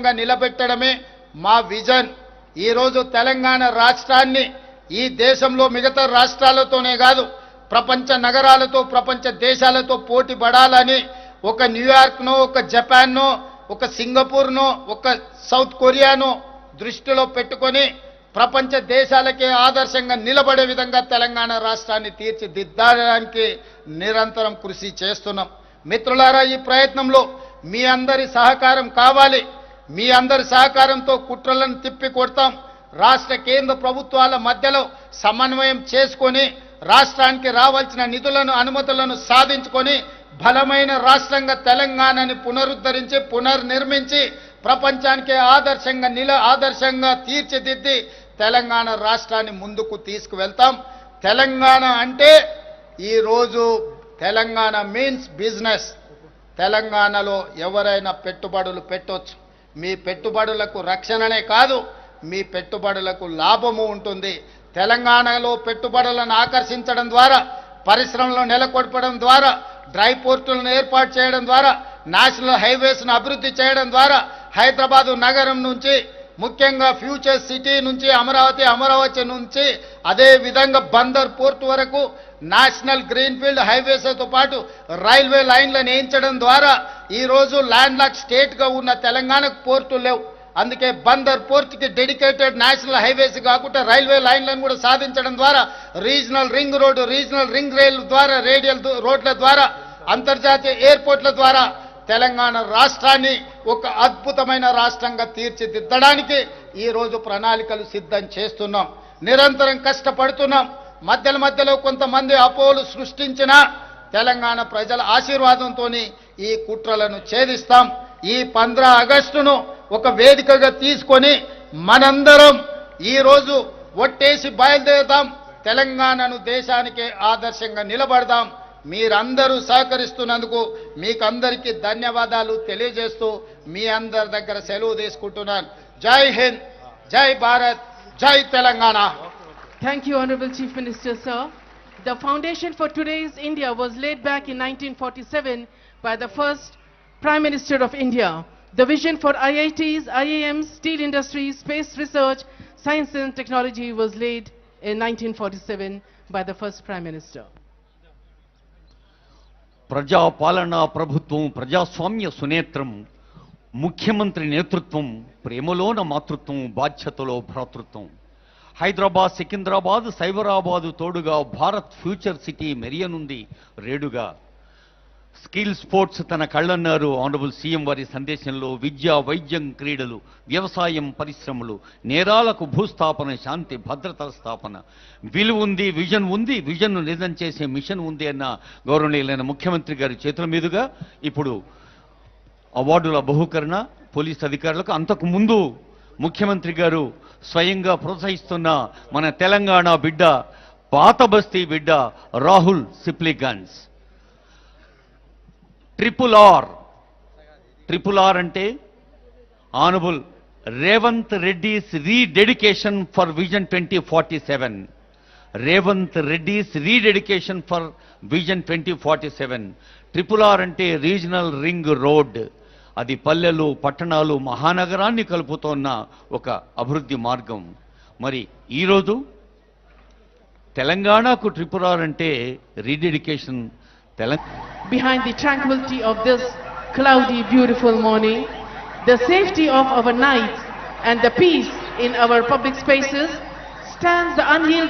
ఆదర్శంగా నిలబెట్టడమే మా విజన్. ఈరోజు తెలంగాణ రాష్ట్రాన్ని ఈ దేశంలో మిగతా రాష్ట్రాలతోనే కాదు ప్రపంచ నగరాలతో ప్రపంచ దేశాలతో పోటీ పడాలని ఒక న్యూయార్క్నో ఒక జపాన్నో ఒక సింగపూర్నో ఒక సౌత్ కొరియానో దృష్టిలో పెట్టుకొని ప్రపంచ దేశాలకే ఆదర్శంగా నిలబడే విధంగా తెలంగాణ రాష్ట్రాన్ని తీర్చిదిద్దడానికి నిరంతరం కృషి చేస్తున్నాం. మిత్రులారా ఈ ప్రయత్నంలో మీ అందరి సహకారం కావాలి. మీ అందరి సహకారంతో కుట్రలను తిప్పి కొడతాం. రాష్ట్ర కేంద్ర ప్రభుత్వాల మధ్యలో సమన్వయం చేసుకొని రాష్ట్రానికి రావాల్సిన నిధులను అనుమతులను సాధించుకొని బలమైన రాష్ట్రంగా తెలంగాణని పునరుద్ధరించి పునర్నిర్మించి ప్రపంచానికి ఆదర్శంగా నిల ఆదర్శంగా తీర్చిదిద్ది తెలంగాణ రాష్ట్రాన్ని ముందుకు తీసుకువెళ్తాం. తెలంగాణ అంటే ఈరోజు తెలంగాణ మీన్స్ బిజినెస్. తెలంగాణలో ఎవరైనా పెట్టుబడులు పెట్టొచ్చు. మీ పెట్టుబడులకు రక్షణనే కాదు మీ పెట్టుబడులకు లాభము ఉంటుంది. తెలంగాణలో పెట్టుబడులను ఆకర్షించడం ద్వారా పరిశ్రమలను నెలకొల్పడం ద్వారా డ్రై పోర్టులను ఏర్పాటు చేయడం ద్వారా నేషనల్ హైవేస్ను అభివృద్ధి చేయడం ద్వారా హైదరాబాదు నగరం నుంచి ముఖ్యంగా ఫ్యూచర్ సిటీ నుంచి అమరావతి అమరావతి నుంచి అదే విధంగా బందర్ పోర్ట్ వరకు నేషనల్ గ్రీన్ఫీల్డ్ హైవేస్తో పాటు రైల్వే లైన్లను వేయించడం ద్వారా ఈరోజు ల్యాండ్ లాక్ స్టేట్గా ఉన్న తెలంగాణకు పోర్టు లేవు. అందుకే బందర్ పోర్ట్కి డెడికేటెడ్ నేషనల్ హైవేస్ కాకుండా రైల్వే లైన్లను కూడా సాధించడం ద్వారా regional ring road regional ring rail ద్వారా రేడియల్ రోడ్ల ద్వారా అంతర్జాతీయ ఎయిర్పోర్ట్ల ద్వారా తెలంగాణ రాష్ట్రాన్ని ఒక అద్భుతమైన రాష్ట్రంగా తీర్చిదిద్దడానికి ఈరోజు ప్రణాళికలు సిద్ధం చేస్తున్నాం. నిరంతరం కష్టపడుతున్నాం. మధ్యల మధ్యలో కొంతమంది అపోలు సృష్టించిన తెలంగాణ ప్రజల ఆశీర్వాదంతో ఈ కుట్రలను ఛేదిస్తాం. ఈ పంద్ర ఆగస్టును ఒక వేదికగా తీసుకొని మనందరం ఈరోజు ఒట్టేసి బయలుదేరుదాం తెలంగాణను దేశానికి ఆదర్శంగా నిలబడదాం. మీరందరూ సహకరిస్తున్నందుకు మీకు అందరికీ ధన్యవాదాలు తెలియజేస్తూ మీ అందరి దగ్గర సెలవు తీసుకుంటున్నాను. జై హింద్ జై భారత్ జై Telangana. Thank you honourable chief minister sir The foundation for today's India was laid back in 1947 by the first Prime Minister of India. The vision for IITs, IIMs, steel industry, space research, science and technology was laid in 1947 by the first Prime Minister. ప్రజాపాలన ప్రభుత్వం ప్రజాస్వామ్య సునేత్రం ముఖ్యమంత్రి నేతృత్వం ప్రేమలోన మాతృత్వం బాధ్యతలో భ్రాతృత్వం హైదరాబాద్ సికింద్రాబాద్ సైబరాబాదు తోడుగా Bharat future city మెరియనుంది రేడుగా skill sports తన కళ్ళన్నారు. ఆనరబుల్ సీఎం వారి సందేశంలో విద్య వైద్యం క్రీడలు వ్యవసాయం పరిశ్రమలు నేరాలకు భూస్థాపన శాంతి భద్రతల స్థాపన. విలువ ఉంది విజన్ ఉంది విజన్ నిజం చేసే మిషన్ ఉంది అన్న గౌరవనీయులైన ముఖ్యమంత్రి గారి చేతుల మీదుగా ఇప్పుడు అవార్డుల బహుకరణ పోలీస్ అధికారులకు అంతకు ముందు ముఖ్యమంత్రి గారు స్వయంగా ప్రోత్సహిస్తున్న మన తెలంగాణ బిడ్డ పాత బస్తీ బిడ్డ Rahul సిప్లిగన్స్. Triple R. Triple R అంటే honourable Revanth Reddy's rededication for vision twenty forty seven. Revanth Reddy's rededication for vision twenty forty seven. Triple R అంటే రీజనల్ రింగ్ రోడ్. అది పల్లెలు పట్టణాలు మహానగరాన్ని కలుపుతోన్న ఒక అభివృద్ధి మార్గం. మరి ఈరోజు తెలంగాణకు త్రిపురంటే rededication behind the tranquillity of this cloudy beautiful morning the safety of our night and the peace in our public spaces stands the unhealed